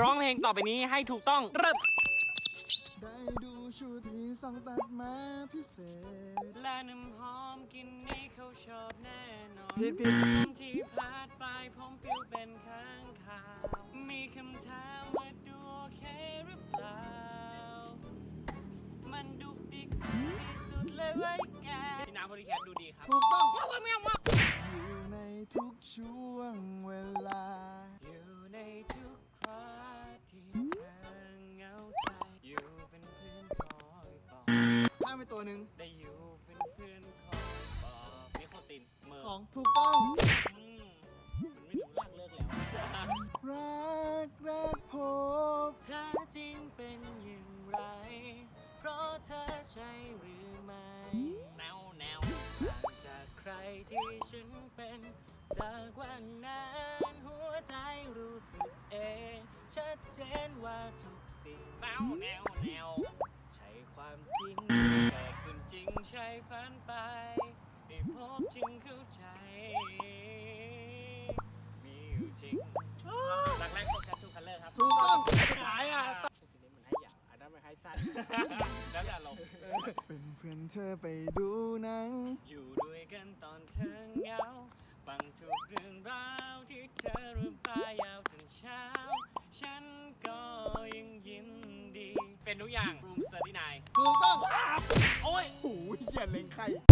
ร้องเพลงต่อไปนี้ให้ถูกต้องเริ่มได้ดูชุดที่ส่องตัดมาพิเศษและน้ำหอมกลินนี้เขาชอบแน่นอนผิดผิดที่พลาดไปผมปิวเป็นข้างข่าวมีคำถามว่าดูโอเคหรือเปล่า มันดุกดิกที่สุดเลยไว้ยแกพี่น้ำพอดีแคทดูดีครับ ถูกต้อง ว้าวว้าวว้าว ตัวหนึ่งได้อยู่เป็นเพื่อนคอยบอกนี่โคตินเมอร์ของถูกต้อง อืมมันไม่รู้ลากเลิกแล้วรักแรกพบแท้จริงเป็นอย่างไร เพราะเธอใช่หรือไม่แนวแนวต่างจากใครที่ฉันเป็น จากวันนั้นหัวใจรู้สึกเอง ชัดเจนว่าทุกสิ่งแนวแนวแนว ริงใช่ฝันไปได้พบจึงเข้าใจ มีอยู่จริงรักแรกพบชัดทูคัลเลอร์ครับถูกต้องหายอะนี้มันให้ยาวอันนั้นมันให้สั้นแล้วอย่าลงเป็นเพื่อนเธอไปดูหนัง อยู่ด้วยกันตอนเธอเหงาฟังทุกเรื่องราวที่เธอรำตายาวจนเช้า ฉันก็ยังยินดี เป็นทุกอย่างรูมเซอร์ที่นายถูกต้อง เล็งใคร